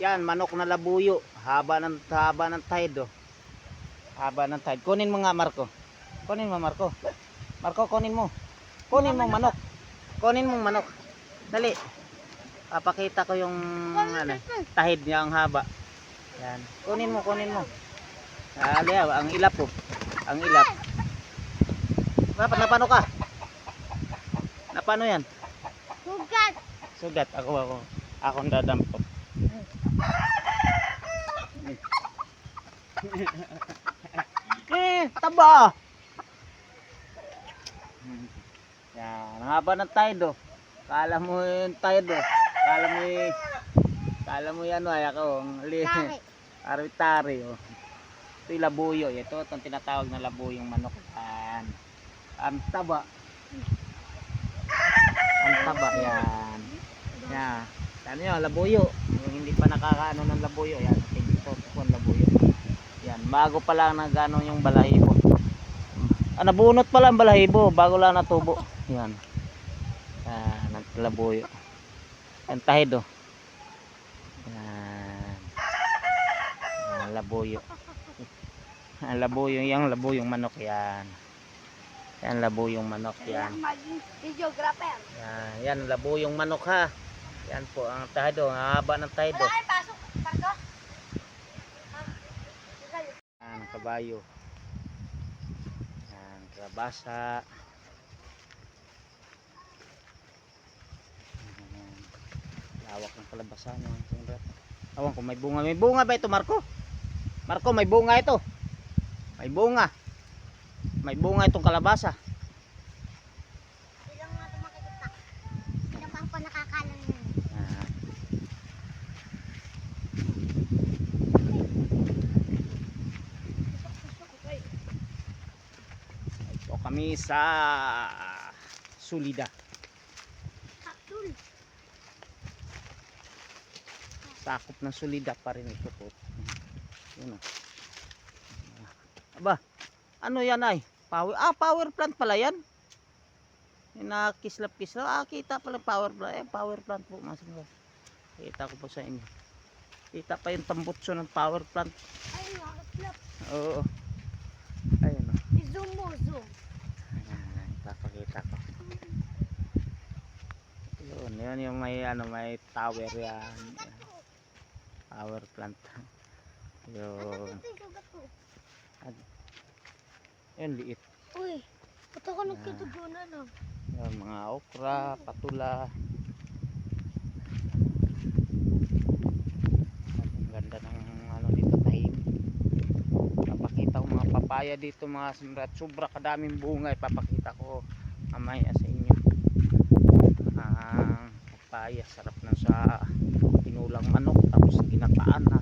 Yan, manok na labuyo. Haba ng haba ng tide oh. Haba ng tide. Kunin mo nga Marco. Kunin mo Marco. Marco, kunin mo. Kunin mo manok. Kunin mo manok. Dali. Papakita ko yung ano, tahid niya ang haba. Yan. Kunin mo, kunin mo. Dali, ah, ang ilap po. Ang ilap. Dapat napano ka? Napano yan? Sugat. Sugat. Ako, ako. Ako ang dadampot. Eh, taba! Yan, ang haba ng tide oh. Kala mo yung tide oh. Kala mo yung... Kala mo yan oh, ay ako. Ang li... Oh. Ito yung labuyo. Ito, itong tinatawag na labuyong manok. Yan. Ang taba. Ang taba. Yan. Yan. Ano yun, labuyo. Yung hindi pa nakakaano ng labuyo. Yan. Ito, po ang labuyo. Yan. Bago pa lang nagano yung balahibo. Ah, nabunot pa lang balahibo. Bago lang natubo. Yan. Yan. Ang labuyo. Ang tahid oh. Yan. Yan, labuyo. Ang labuyo, yung labuyong manok yan. Yan, labuyong manok yan. Yan, yan labuyong manok ha. Yan po ang tahdo, ang haba ng tahdo. Wala kayo pasok. Parko. Yan, kabayo. Yan, kalabasa. Yan. Lawak ng kalabasa. Awan ko may bunga, may bunga ba ito Marco? Marco, may bunga ito. May bunga. May bunga itong kalabasa. Ilang mga tumakikita. Ilang bang pa nakakalang yun. Yan. Ito kami sa Sulida. Sakop ng Sulida pa rin ito po. Yun oh. Aba, ano yan ay? Power, ah, power plant pala yan. Nakislap-kislap. Ah, kita pala power plant. Eh, power plant po. Mas Kita ko po sa inyo. Kita pa yung tambutso ng power plant. Ay, nakaklap. Oo. Ayun oh. I-zoom mo, zoom. Papakita ko. Yun, yun yung may ano, may tower yan. Power plant. Yun. Ko. Yun, liit. Uy, ba't ako nagkatugunan ah? Yun, mga okra, patula. Ang ganda ng ano papaya dito mga simrat. Sobra kadaming bunga. Ipapakita ko mamaya sa inyo. Ang papaya, sarap na sa tinulang manok. Tapos ginataan na.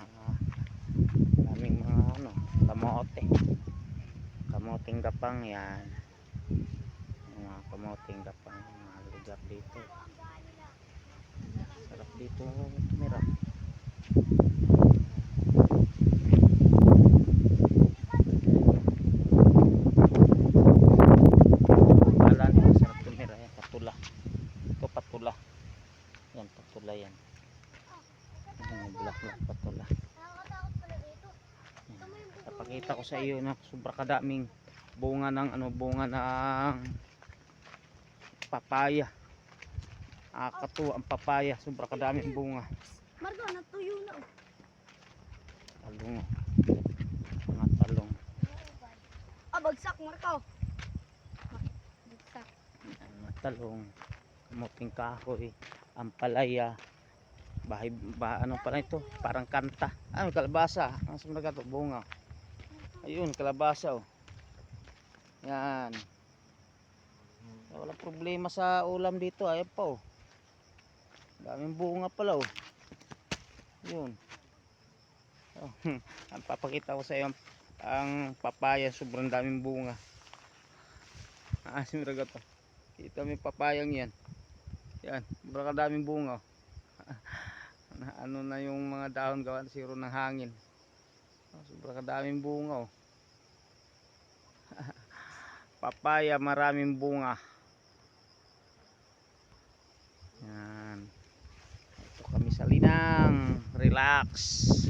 Ah, daming mga ano, kamote kamuting gapang yan mga kamuting gapang mga lugar dito sarap dito tumira wala nila sarap tumira yan patula ito patula yan patula yan yan black black patula Nakakatakot pala dito. Napakita ko sa iyo na sobra kadaming bunga ng ano bunga ng papaya. Akatuwa ang papaya, sobra kadaming bunga. Margo, natuyo na. oh. Talong. oh. Mga talong. Ah, bagsak, Marco. Bagsak. Mga talong. Kamuting kahoy, ampalaya. Bahay, ba, ano pa ito? Parang kanta. Ah, may kalabasa. Ang sumunod bunga. Ayun, kalabasa oh. Yan. Wala problema sa ulam dito. Ayan pa oh. Daming bunga pala oh. Yun. Oh, ang papakita ko sa iyo ang, papaya sobrang daming bunga. Ah, simraga to. Kita yung papayang yan. Yan, sobrang kadaming bunga. oh. Ano na yung mga dahon gawa na siro ng hangin. Oh, sobrang kadaming bunga oh. Papaya, maraming bunga. Yan. kami sa linang. Relax.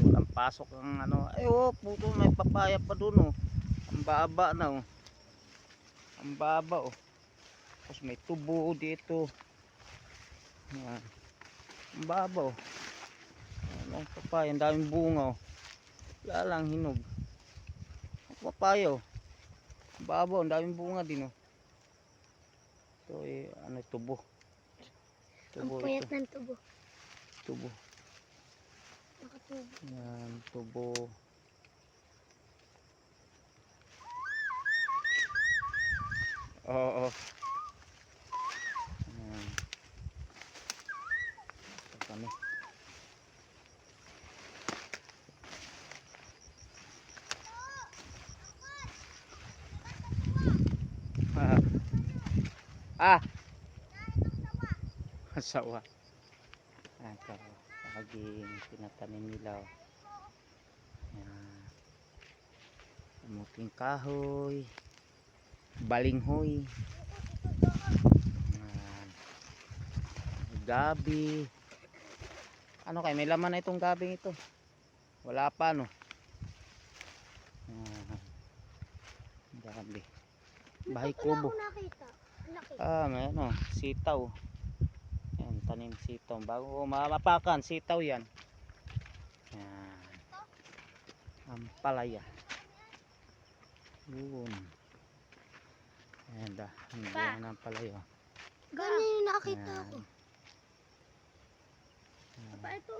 Walang pasok ang ano. Ay oh, puto may papaya pa dun oh. Ang baba na oh. Ang baba oh. Tapos may tubo dito. Yan. Ang baba oh. Ano papaya, ang daming bunga oh. Wala lang hinog. Ang papaya oh. Ang oh, ang daming bunga din oh. Ito eh, ano tubo. Ang Tubo puyat ito. ng tubo. Tubo. Nakatubo. Yan, tubo. Oo. Yan. Ito kami. Ah. Ah. Sawa. Ah, ito. Saging pinatanim nila. oh. Yan. Kamuting kahoy. Balinghoy. Yan. Gabi. Ano kay may laman na itong gabing ito. Wala pa no. Yan. Gabi. Bahay kubo. ko nakita. Ah, may ano, sitaw. Yan, tanim sitaw. Bago mapakan, sitaw yan. Yan. Ampalaya. Yun. Ayan da. Ang buwan ng palaya. Ganyan yung nakita ko. Pa, ito.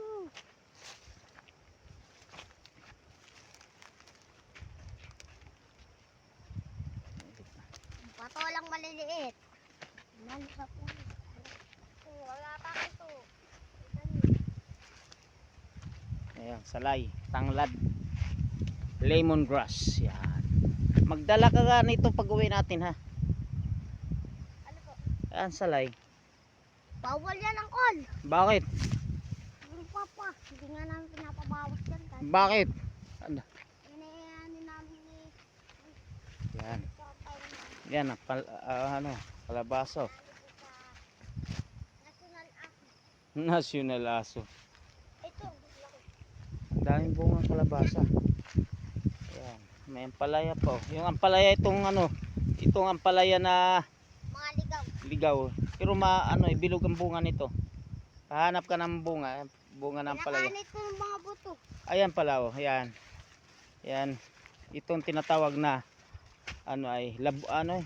Lang maliliit. Mali ka po. Oh, Wala pa ito. Ayan, salay, tanglad, lemongrass. Yan. Magdala ka nga nito pag uwi natin ha. Ano po? Ayan, salay. Bawal yan ang call. Bakit? Ano pa pa? Hindi nga namin pinapabawas yan. Kasi Bakit? inayanin namin ni Yan. Yan, pal, ah, ano, kalabaso. National Act. National aso. Ito. Ang daming bunga kalabasa. Ayan. May ampalaya po. Yung ampalaya itong ano, itong ampalaya na Mga ligaw. ligaw. Pero ma, ano, ibilog ang bunga nito. Hahanap ka ng bunga, bunga ng ampalaya. Pinakanit ko ng mga buto. Ayan pala oh, ayan. Ayan. Itong tinatawag na ano ay lab ano,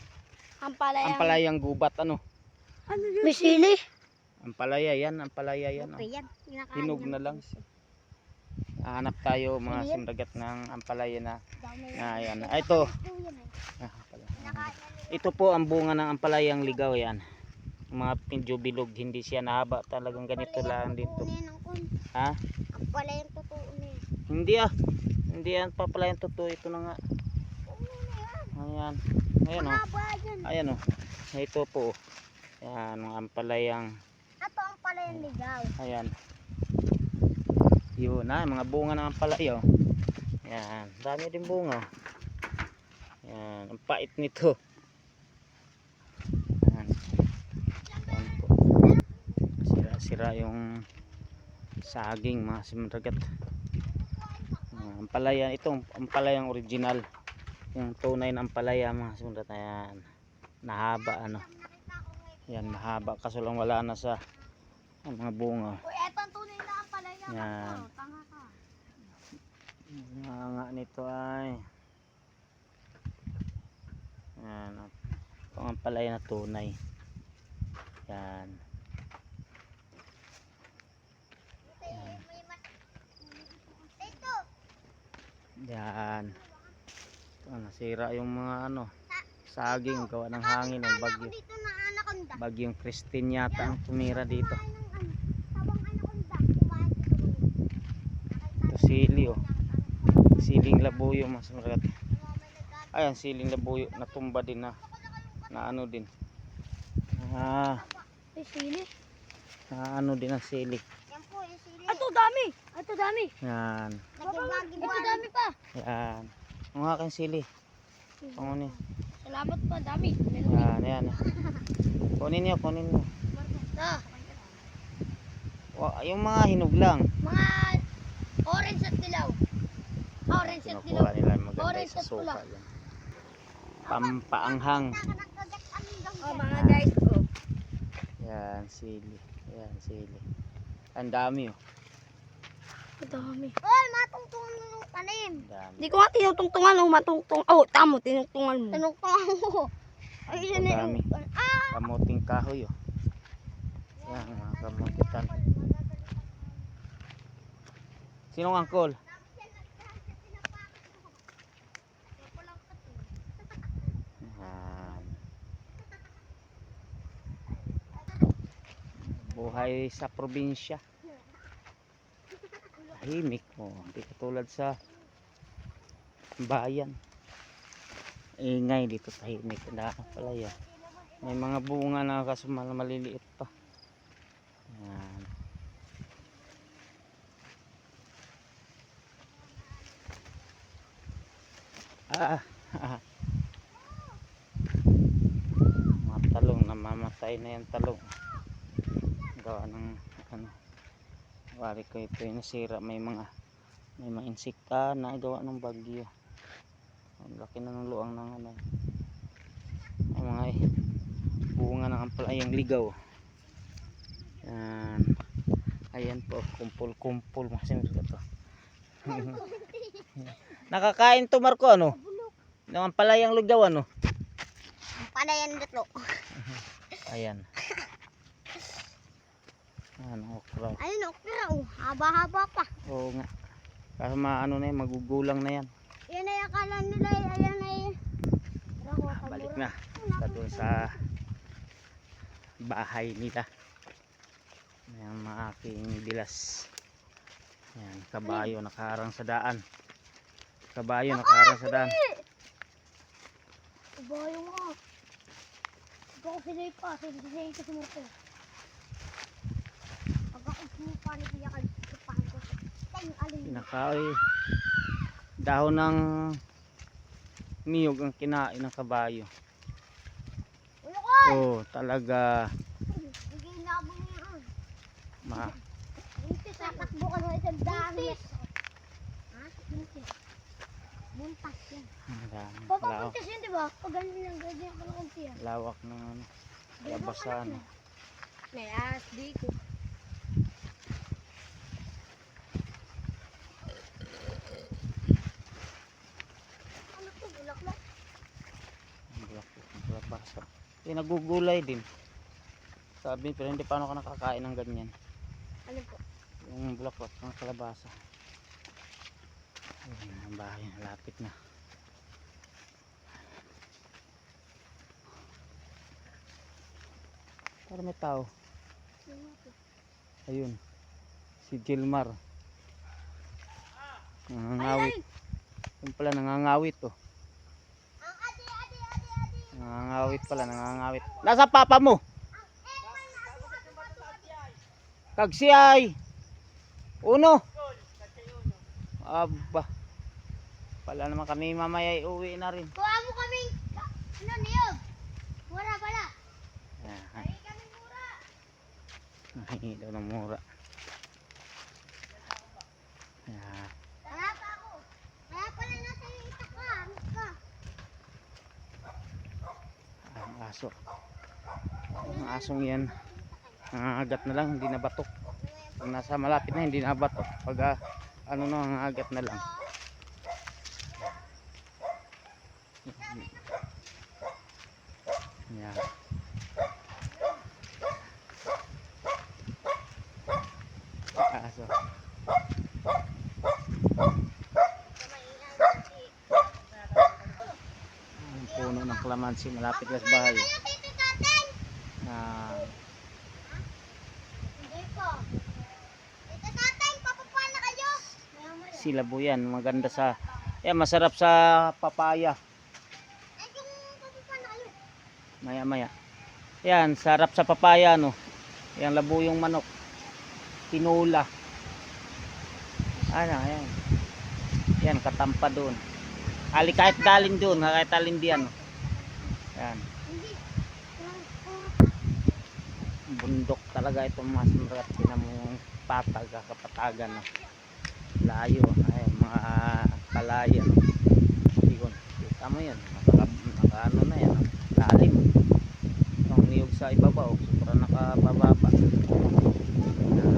Ampalaya. ampalayang gubat ano. Ano yun? May sili. Ampalaya yan, ampalaya yan. Oh. Okay yan. Kinakain Hinog na lang. Hanap tayo mga yan? simragat ng ampalaya na na ayan. Kinakain Ah, ito. yan eh. Ah. Ito po ang bunga ng ampalayang ligaw yan. Mga medyo bilog, hindi siya nahaba. Talagang ganito lang ang dito. yan. Ha? Ampalaya ang totoo yan. Hindi ah. Hindi yan papalayang totoo. Ito na nga. Ayan. Ayan oh. Ayan oh. Ito po. Ayan, ang ampalayang. Ito ang palayang ligaw. Ayan. Yun na, mga bunga ng ampalaya. oh. Ayan, dami din bunga. Ayan, ang pait nito. Ayan. Ayan po. Sira-sira yung saging mga simragat. Ayan, ampalaya, ito ang ampalayang original. Yung tunay na ampalaya mga simragat. Ayan. Nahaba ano. Yan, mahaba kaso lang wala na sa ang mga bunga. Uy, eto ang tunay na ampalaya. Yan. Angkol. Tanga ka. Mga nga nito ay yan, ito ang palay na tunay. Yan. Ito. Yan. Ito, nasira yung mga ano, saging gawa ng hangin ng bagyo. Bagyong Christine yata ang tumira dito. Ito sili oh. Siling labuyo mas marat. Ayan, siling labuyo natumba din na na ano din. Ah, sili. na ano din ang sili. Ito dami. Ito dami. Yan. Ito dami pa. Yan. Ang aking sili. Kunin. Salamat pa, dami. Meron Yan, yan. Kunin niyo, kunin niyo. na. Wa- yung mga hinog lang. Mga orange at dilaw. Orange at dilaw. Kinukuha nila yung maganda Orange sa at pula. suka. Yan. Pampaanghang. Oh, mga guys, oh. Yan, sili. Yan, sili. Ang dami oh. Ang dami. Oy, matungtungan mo yung tanim. Hindi ko nga tinutungtungan, oh, matungtung. Oh, tamo, tinutungan mo. Tinungtungan mo. Ay, yan na yung... Ah! Kamuting kahoy oh. Yan, mga kamutan. Sinong angkol? Buhay sa probinsya. Tahimik mo. Hindi katulad sa bayan. Ingay dito tahimik. Na pala yan. May mga bunga na kaso mal- maliliit pa. Yan. Ah, ah. Mga talong, namamatay na yung talong. Gawa ng ano. Wari ko ito yung nasira. May mga may mga insekta na gawa ng bagyo. Ang laki na ng luang ng ano. Ang mga bunga ng ampalayang ligaw. Yan. Ayan po, kumpul-kumpul. Masin ito. Nakakain to Marco ano? Ng ampalayang ligaw ano? Panayan dito. Ayan. Ano, okra. Ayun, okra. Oh, haba-haba pa. Oo nga. Kaso maano na yan, magugulang na yan. Yan ay akala nila. eh, Ayan ay... Rako, Balik na. Sa doon sa bahay nila. Ayan mga aking bilas. Ayan, kabayo nakaharang sa daan. Kabayo nakaharang sa daan. Bayo nga. Ito ko sinay pa, sinay ko sumurto. Pag ako sumupa ni Kuya Kal, supahan ko. Tayo, alin. Pinakaoy. Dahon ng niyog ang kinain ng kabayo. Ko! Oh, talaga ma tatakbo ka na isang dami. Ha? Buntas yan. Papapuntas yun, di ba? Pag ganyan lang, ganyan ka lang konti ah. lawak ng ano, labasan. May as dito. Ano to? Bulaklak? Ang bulak- ang labasa. Eh, nagugulay din. Sabi, pero hindi paano ka nakakain ng ganyan. Ano po? Yung bulaklak ng kalabasa. Ayun, ang bahay, lapit na. Para may tao. Ayun. Si Gilmar. Nangangawit. Yung pala nangangawit oh. Nangangawit pala, nangangawit. Nasa papa mo? Kagsiyay. Uno. Aba. Pala naman kami mamaya uwi na rin. Kuha mo kaming, ano niyog? Mura pala. Ay, kaming mura. Nahingi daw ng mura. Ayan. Wala pa ako. Kaya pala nasa yung itak ka. Amis ka. Ang aso. Ang asong yan. Nangangagat na lang, hindi na batok. Pag nasa malapit na, hindi na batok. Pag ah, ano na, nangangagat na lang. Yan. Aso. Ang puno ng kalamansi malapit sa bahay. Kayo, tito tatay. Ah, Hindi po. Tito tatay, papapala kayo. Maya-maya. silabo yan, maganda sa yan masarap sa papaya. Kayo. Maya maya. Yan, sarap sa papaya no. Yan labo yung manok. Tinula. Ano, yan. Yan, katampa doon. Ali kahit dalin doon, kahit alin diyan. no. Yan. Hindi. bundok talaga itong mga sumrat pinamong patag kapatagan no? layo ay mga kalayan yun kita mo yan naka, naka na yan no? lalim itong niyog sa ibabaw sobrang nakabababa Ah,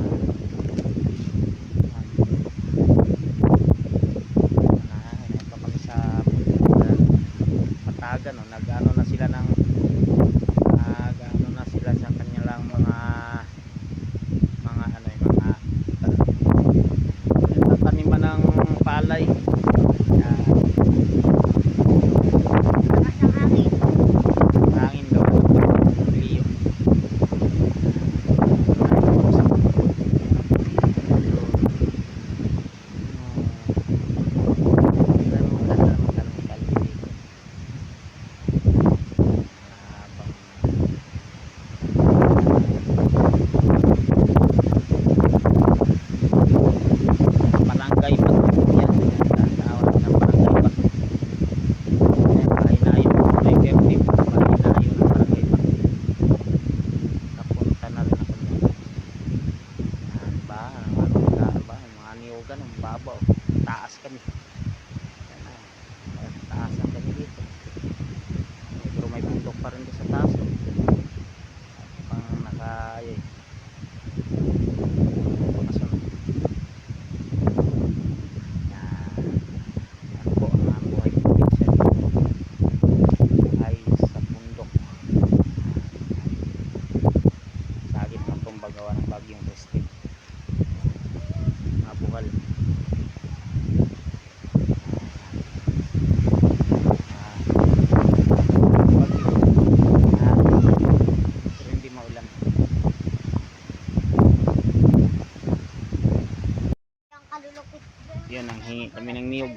yun ang hingi kami ng niyog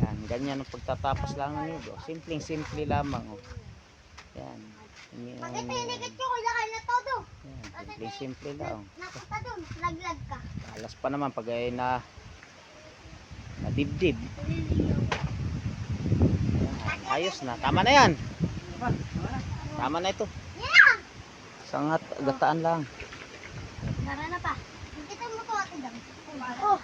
yan ganyan ang pagtatapos lang ng niyog oh. simpleng simple lamang oh. yan Hingi ng- na yan simpleng simple lang Nakita dun, laglag ka. alas pa naman pag ay na nadibdib Yan, ayos na tama na yan tama na ito sangat gataan lang Tara na pa. Kita mo to dam. Oh,